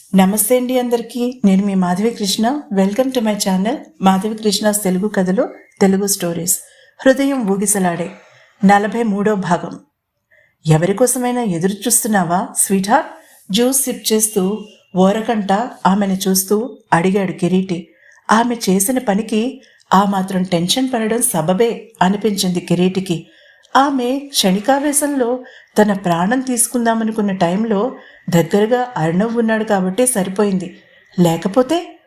నమస్తే అండి అందరికీ. నేను మీ Madhavi Krishna. Welcome to my channel Madhavi Krishna's Telugu కథలు తెలుగు స్టోరీస్ హృదయం ఊగిసలాడే నలభై మూడో భాగం. ఎవరి కోసమైనా ఎదురు చూస్తున్నావా స్వీట్ హార్ట్ జ్యూస్ సిప్ చేస్తూ ఓరకంట ఆమెను చూస్తూ అడిగాడు కిరీటి. ఆమె చేసిన పనికి ఆ మాత్రం టెన్షన్ పడడం సబబే అనిపించింది కిరీటికి. ఆమె క్షణికావేశంలో తన ప్రాణం తీసుకుందామనుకున్న టైంలో దగ్గరగా అర్ణవ్ ఉన్నాడు కాబట్టి సరిపోయింది. లేకపోతే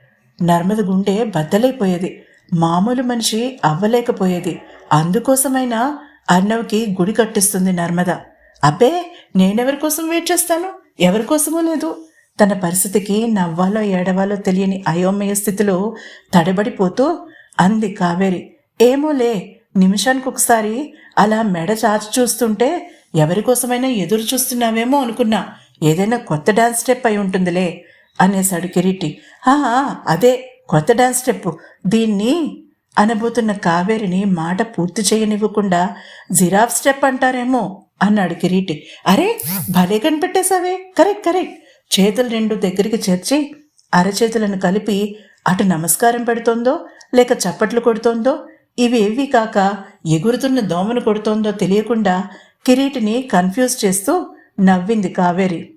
నర్మద గుండె బద్దలైపోయేది. మామూలు మనిషి అవ్వలేకపోయేది. అందుకోసమైనా అర్ణవ్కి గుడి కట్టిస్తుంది నర్మద. అబ్బే నేనెవరి కోసం వెయిట్ చేస్తాను? ఎవరి కోసమూ లేదు. తన పరిస్థితికి నవ్వాలో ఏడవాలో తెలియని అయోమయ స్థితిలో తడబడిపోతూ అంది కావేరి. ఏమోలే నిమిషానికి ఒకసారి అలా మెడ చాచి చూస్తుంటే ఎవరి కోసమైనా ఎదురు చూస్తున్నావేమో అనుకున్నా. ఏదైనా కొత్త డాన్స్ స్టెప్ అయి ఉంటుందిలే అనేశాడు కిరీటి. ఆహా అదే కొత్త డాన్స్ స్టెప్ దీన్ని అనబోతున్న కావేరిని మాట పూర్తి చేయనివ్వకుండా జిరాఫ్ స్టెప్ అంటారేమో అన్నాడు కిరీటి. అరే భలే కనిపెట్టేశావే. Correct correct. చేతులు రెండు దగ్గరికి చేర్చి అరచేతులను కలిపి అటు నమస్కారం పెడుతోందో లేక చప్పట్లు కొడుతోందో ఇవేవి కాక ఎగురుతున్న దోమను కొడుతోందో తెలియకుండా కిరీటిని కన్ఫ్యూజ్ చేస్తూ నవ్వింది కావేరి.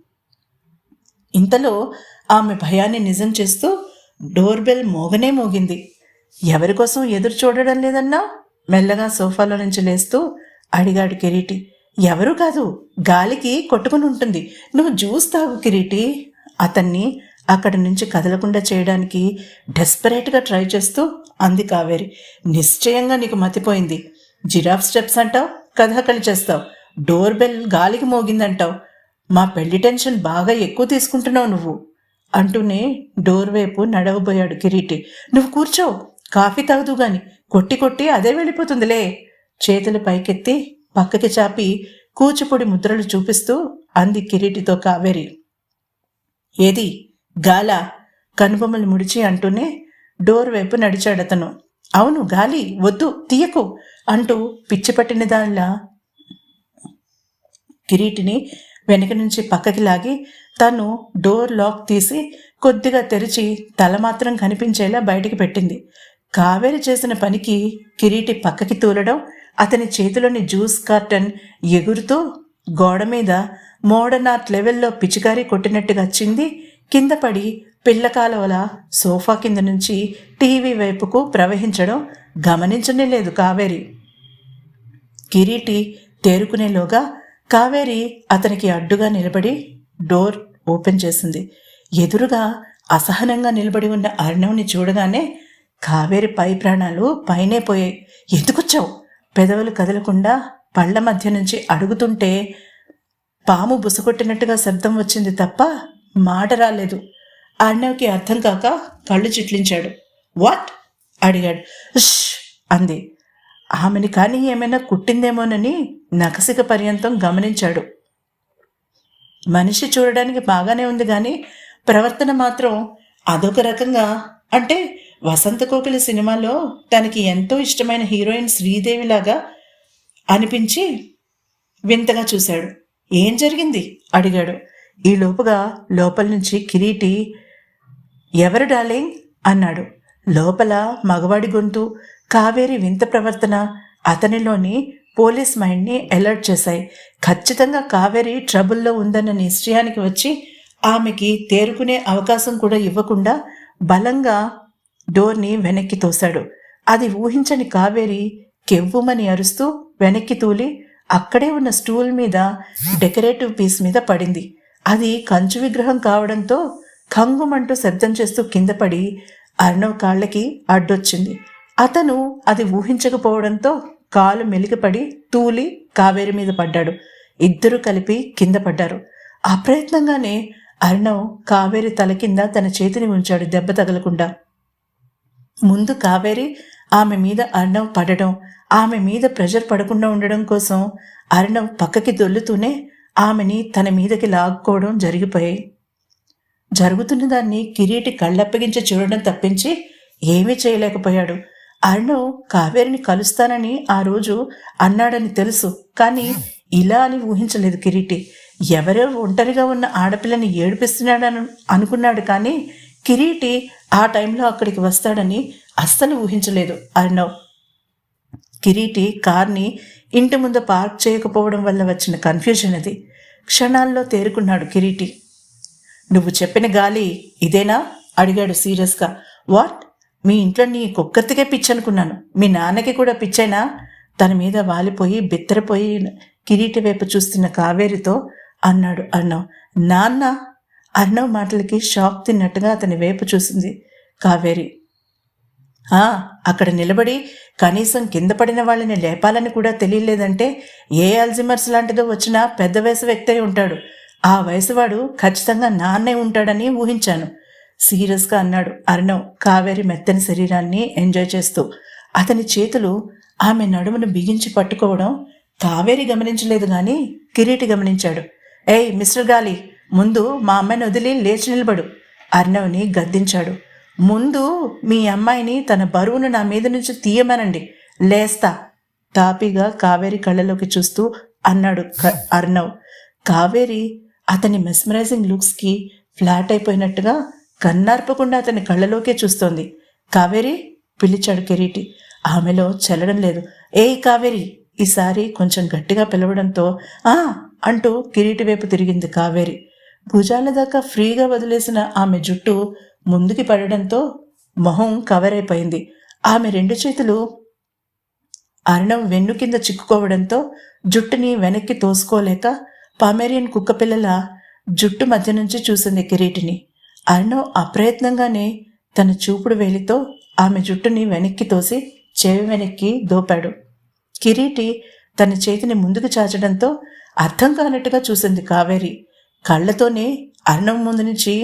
ఇంతలో ఆమె భయాన్ని నిజం చేస్తూ డోర్ బెల్ మోగనే మోగింది. ఎవరి కోసం ఎదురు చూడడం లేదన్నా? మెల్లగా సోఫాలో నుంచి లేస్తూ అడిగాడు కిరీటి. ఎవరు కాదు గాలికి కొట్టుకుని ఉంటుంది. నువ్వు జ్యూస్ తాగు కిరీటి. అతన్ని అక్కడి నుంచి కదలకుండా చేయడానికి డెస్పరేట్గా ట్రై చేస్తూ అంది కావేరి. నిశ్చయంగా నీకు మతిపోయింది. జిరాఫ్ స్టెప్స్ అంటావు? కథాకళి చేస్తావు. డోర్ బెల్ గాలికి మోగిందంటావు. మా పెళ్ళి టెన్షన్ బాగా ఎక్కువ తీసుకుంటున్నావు నువ్వు అంటూనే డోర్ వైపు నడవబోయాడు కిరీటి. నువ్వు కూర్చోవు. కాఫీ తాగుదు గాని. కొట్టి కొట్టి అదే వెళ్ళిపోతుందిలే. చేతులు పైకెత్తి పక్కకి చాపి కూచిపొడి ముద్రలు చూపిస్తూ అంది కిరీటితో కావేరి. ఏది? గాల కనుబొమ్మలు ముడిచి అంటూనే డోర్ వైపు నడిచాడతను అవును గాలి వద్దు తీయకు అంటూ పిచ్చిపట్టిన దానిలా కిరీటిని వెనక నుంచి పక్కకి లాగి తను డోర్ లాక్ తీసి కొద్దిగా తెరిచి తల మాత్రం కనిపించేలా బయటికి పెట్టింది. కావేరి చేసిన పనికి కిరీటి పక్కకి తూలడం అతని చేతిలోని జ్యూస్ కార్టన్ ఎగురుతూ గోడ మీద మోడర్న్ ఆర్ట్ లెవెల్లో పిచికారీ కొట్టినట్టుగా వచ్చింది కింద పడి పిల్లకాలవల సోఫా కింద నుంచి టీవీ వైపుకు ప్రవహించడం గమనించనే లేదు కావేరి. కిరీటి తేరుకునేలోగా కావేరి అతనికి అడ్డుగా నిలబడి డోర్ ఓపెన్ చేసింది. ఎదురుగా అసహనంగా నిలబడి ఉన్న అర్ణవ్ని చూడగానే కావేరి పై ప్రాణాలు పైనే పోయాయి. ఎందుకొచ్చావు? పెదవులు కదలకుండా పళ్ళ మధ్య నుంచి అడుగుతుంటే పాము బుసకొట్టినట్టుగా శబ్దం వచ్చింది తప్ప మాట రాలేదు. అర్ణవ్కి అర్థం కాక కళ్ళు చిట్లించాడు. వాట్? అడిగాడు. "ఉష్" అంది. ఆమెని కానీ ఏమైనా కుట్టిందేమోనని నకసిక పర్యంతం గమనించాడు. మనిషి చూడడానికి బాగానే ఉంది కానీ ప్రవర్తన మాత్రం అదొక రకంగా అంటే వసంత కోకిలి సినిమాలో తనకి ఎంతో ఇష్టమైన హీరోయిన్ శ్రీదేవిలాగా అనిపించి వింతగా చూశాడు. ఏం జరిగింది? అడిగాడు. ఈ లోపుగా లోపల నుంచి కిరీటి ఎవరు డార్లింగ్? అన్నాడు. లోపల మగవాడి గొంతు కావేరి వింత ప్రవర్తన అతనిలోని పోలీస్ మైండ్ని అలర్ట్ చేశాయి. ఖచ్చితంగా కావేరి ట్రబుల్లో ఉందన్న నిశ్చయానికి వచ్చి ఆమెకి తేరుకునే అవకాశం కూడా ఇవ్వకుండా బలంగా డోర్ని వెనక్కి తోశాడు. అది ఊహించని కావేరి కెవ్వుమని అరుస్తూ వెనక్కి తూలి అక్కడే ఉన్న స్టూల్ మీద డెకరేటివ్ పీస్ మీద పడింది. అది కంచు విగ్రహం కావడంతో కంగుమంటూ శబ్దం చేస్తూ కింద పడి అర్ణవ్ కాళ్ళకి అడ్డొచ్చింది. అతను అది ఊహించకపోవడంతో కాలు మెలికపడి తూలి కావేరి మీద పడ్డాడు. ఇద్దరు కలిపి కింద పడ్డారు. అప్రయత్నంగానే అర్ణవ్ కావేరి తల కింద తన చేతిని ఉంచాడు దెబ్బ తగలకుండా. ముందు కావేరి ఆమె మీద అర్ణవ్ పడడం ఆమె మీద ప్రెషర్ పడకుండా ఉండడం కోసం అర్ణవ్ పక్కకి దొల్లుతూనే ఆమెని తన మీదకి లాక్కోవడం జరిగిపోయి. జరుగుతున్న దాన్ని కిరీటి కళ్ళప్పగించి చూడడం తప్పించి ఏమీ చేయలేకపోయాడు. అర్ణవ్ కావేరిని కలుస్తానని ఆ రోజు అన్నాడని తెలుసు కానీ ఇలా అని ఊహించలేదు కిరీటి. ఎవరో ఒంటరిగా ఉన్న ఆడపిల్లని ఏడిపిస్తున్నాడని అనుకున్నాడు కానీ కిరీటి ఆ టైంలో అక్కడికి వస్తాడని అస్సలు ఊహించలేదు అర్ణవ్ కిరీటి కార్ని ఇంటి ముందు పార్క్ చేయకపోవడం వల్ల వచ్చిన కన్ఫ్యూజన్ అది. క్షణాల్లో తేరుకున్నాడు కిరీటి. నువ్వు చెప్పిన గాలి ఇదేనా? అడిగాడు సీరియస్గా వాట్ మీ ఇంట్లో నీ కుక్కర్తికే పిచ్చనుకున్నాను మీ నాన్నకి కూడా పిచ్చైనా? తన మీద వాలిపోయి బిత్తరపోయి కిరీటి వైపు చూస్తున్న కావేరితో అన్నాడు అర్ణవ్. నాన్న! అర్ణవ్ మాటలకి షాక్ తిన్నట్టుగా అతని వైపు చూసింది కావేరి. అక్కడ నిలబడి కనీసం కింద పడిన వాళ్ళని లేపాలని కూడా తెలియలేదంటే ఏ అల్జిమర్స్ లాంటిదో వచ్చినా పెద్ద వయసు వ్యక్తి ఉంటాడు. ఆ వయసువాడు ఖచ్చితంగా నాన్నే ఉంటాడని ఊహించాను. సీరియస్గా అన్నాడు అర్ణవ్ కావేరి మెత్తని శరీరాన్ని ఎంజాయ్ చేస్తూ. అతని చేతులు ఆమె నడుమును బిగించి పట్టుకోవడం కావేరి గమనించలేదు గాని కిరీటి గమనించాడు. ఏయ్ మిస్టర్ గాలి ముందు మా అమ్మాయిని వదిలి లేచి నిలబడు. అర్ణవ్ని గద్దించాడు. ముందు మీ అమ్మాయిని తన బరువును నా మీద నుంచి తీయమనండి. లేస్తా. తాపిగా కావేరి కళ్ళలోకి చూస్తూ అన్నాడు క- అర్ణవ్. కావేరి అతని మెస్మరైజింగ్ లుక్స్కి ఫ్లాట్ అయిపోయినట్టుగా కన్నార్పకుండా అతని కళ్ళలోకే చూస్తోంది. కావేరి పిలిచాడు కిరీటి. ఆమెలో చెల్లడం లేదు. ఏ కావేరి! ఈసారి కొంచెం గట్టిగా పిలవడంతో ఆ! అంటూ కిరీటి వైపు తిరిగింది కావేరి. భుజాల దాకా ఫ్రీగా వదిలేసిన ఆమె జుట్టు ముందుకి పడడంతో మొహం కవర్ అయిపోయింది ఆమె రెండు చేతులు అర్ణవ్ వెన్ను కింద చిక్కుకోవడంతో జుట్టుని వెనక్కి తోసుకోలేక పామేరియన్ కుక్కపిల్లల జుట్టు మధ్య నుంచి చూసింది కిరీటిని. అర్ణవ్ అప్రయత్నంగానే తన చూపుడు వేలితో ఆమె జుట్టుని వెనక్కి తోసి చెవి వెనక్కి దోపాడు. కిరీటి తన చేతిని ముందుకు చాచడంతో అర్థం కానట్టుగా చూసింది కావేరి. కళ్ళతోనే అర్ణం ముందు నుంచి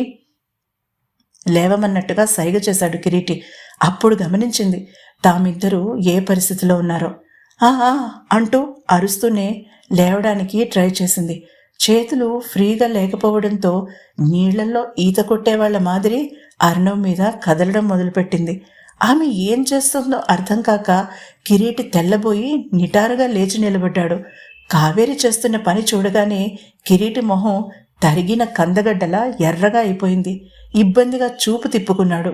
లేవమన్నట్టుగా సైగ చేశాడు కిరీటి. అప్పుడు గమనించింది తామిద్దరూ ఏ పరిస్థితిలో ఉన్నారో. ఆ అంటూ అరుస్తూనే లేవడానికి ట్రై చేసింది. చేతులు ఫ్రీగా లేకపోవడంతో నీళ్ళలో ఈత కొట్టేవాళ్ళ మాదిరి అర్ణవ్ మీద కదలడం మొదలుపెట్టింది. ఆమె ఏం చేస్తుందో అర్థం కాక కిరీటి తెల్లబోయి నిటారుగా లేచి నిలబడ్డాడు. కావేరి చేస్తున్న పని చూడగానే కిరీటి మొహం తరిగిన కందగడ్డలా ఎర్రగా అయిపోయింది. ఇబ్బందిగా చూపు తిప్పుకున్నాడు.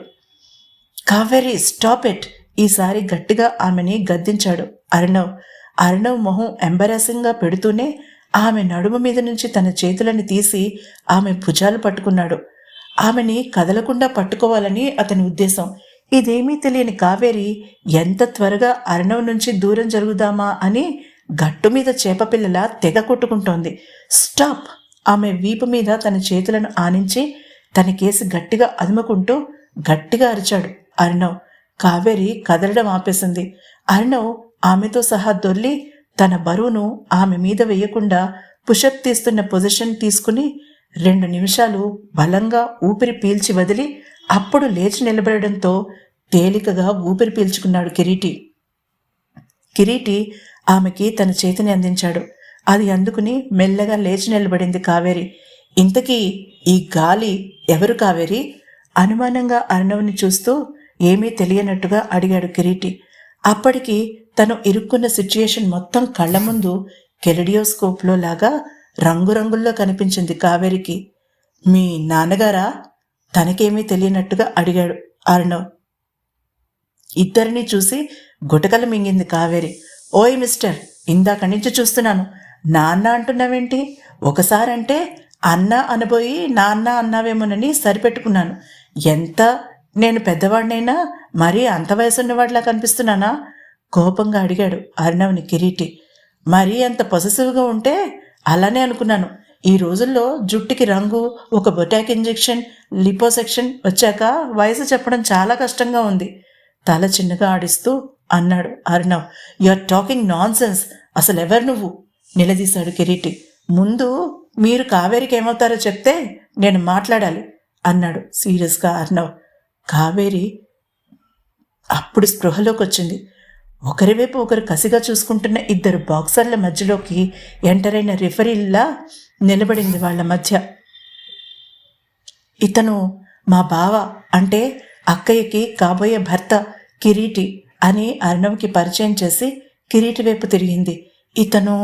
Kaveri stop it! ఈసారి గట్టిగా ఆమెని గద్దించాడు అర్ణవ్. అర్ణవ్ మొహం ఎంబరాసింగ్గా పెడుతూనే ఆమె నడుము మీద నుంచి తన చేతులని తీసి ఆమె భుజాలు పట్టుకున్నాడు. ఆమెని కదలకుండా పట్టుకోవాలని అతని ఉద్దేశం. ఇదేమీ తెలియని కావేరి ఎంత త్వరగా అర్ణవ్ నుంచి దూరం జరుగుదామా అని గట్టు మీద చేపపిల్లలా తెగ కొట్టుకుంటోంది. స్టాప్! ఆమె వీపు మీద తన చేతులను ఆనించి తన కేసు గట్టిగా అదుముకుంటూ గట్టిగా అరిచాడు అర్ణవ్. కావేరి కదలడం ఆపేసింది. అర్ణవ్ ఆమెతో సహా దొర్లి తన బరువును ఆమె మీద వేయకుండా పుషప్ తీస్తున్న పొజిషన్ తీసుకుని రెండు నిమిషాలు బలంగా ఊపిరి పీల్చి వదిలి అప్పుడు లేచి నిలబడడంతో తేలికగా ఊపిరి పీల్చుకున్నాడు కిరీటి. కిరీటి ఆమెకి తన చేతిని అందించాడు. అది అందుకుని మెల్లగా లేచి నిలబడింది కావేరి. ఇంతకీ ఈ గాలి ఎవరు కావేరి? అనుమానంగా అర్ణవ్ని చూస్తూ ఏమీ తెలియనట్టుగా అడిగాడు కిరీటి. అప్పటికి తను ఇరుక్కున్న సిచ్యుయేషన్ మొత్తం కళ్ళ ముందు కెలిడియోస్కోప్లో లాగా రంగురంగుల్లో కనిపించింది కావేరికి. మీ నాన్నగారా? తనకేమీ తెలియనట్టుగా అడిగాడు అర్ణవ్. ఇద్దరిని చూసి గుటకలు మింగింది కావేరి. ఓయ్ మిస్టర్ ఇందాక నుంచి చూస్తున్నాను. నాన్న అంటున్నావేంటి? ఒకసారంటే అన్న అనబోయి నాన్న అన్నావేమోనని సరిపెట్టుకున్నాను. ఎంత? నేను పెద్దవాడినైనా మరీ అంత వయసున్నవాడిలా కనిపిస్తున్నానా? కోపంగా అడిగాడు అర్ణవ్ని కిరీటి. మరీ అంత పొసెసివ్గా ఉంటే అలానే అనుకున్నాను. ఈ రోజుల్లో జుట్టుకి రంగు ఒక బొటాక్ ఇంజెక్షన్ లిపోసెక్షన్ వచ్చాక వయసు చెప్పడం చాలా కష్టంగా ఉంది. తల చిన్నగా ఆడిస్తూ అన్నాడు Arnav. You are talking nonsense అసలు ఎవరు నువ్వు? నిలదీశాడు కిరీటి. ముందు మీరు కావేరికి ఏమవుతారో చెప్తే నేను మాట్లాడాలి అన్నాడు సీరియస్గా అర్ణవ్. కావేరి అప్పుడు స్పృహలోకి వచ్చింది ఒకరివైపు ఒకరు కసిగా చూసుకుంటున్న ఇద్దరు బాక్సర్ల మధ్యలోకి ఎంటర్ అయిన రిఫరీల్లా నిలబడింది వాళ్ళ మధ్య. ఇతను మా బావ అంటే అక్కయ్యకి కాబోయే భర్త కిరీటి అని అర్ణవ్కి పరిచయం చేసి కిరీటి వైపు తిరిగింది. ఇతను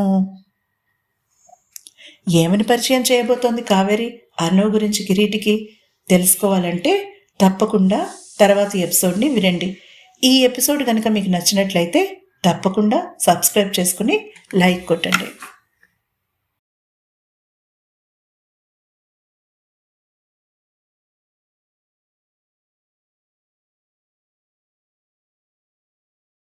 ఏమని పరిచయం చేయబోతోంది కావేరి? అర్ణవ్ గురించి కిరీటికి తెలుసుకోవాలంటే తప్పకుండా తర్వాత ఎపిసోడ్ని వినండి. ఈ ఎపిసోడ్ కనుక మీకు నచ్చినట్లయితే తప్పకుండా సబ్స్క్రైబ్ చేసుకుని లైక్ కొట్టండి.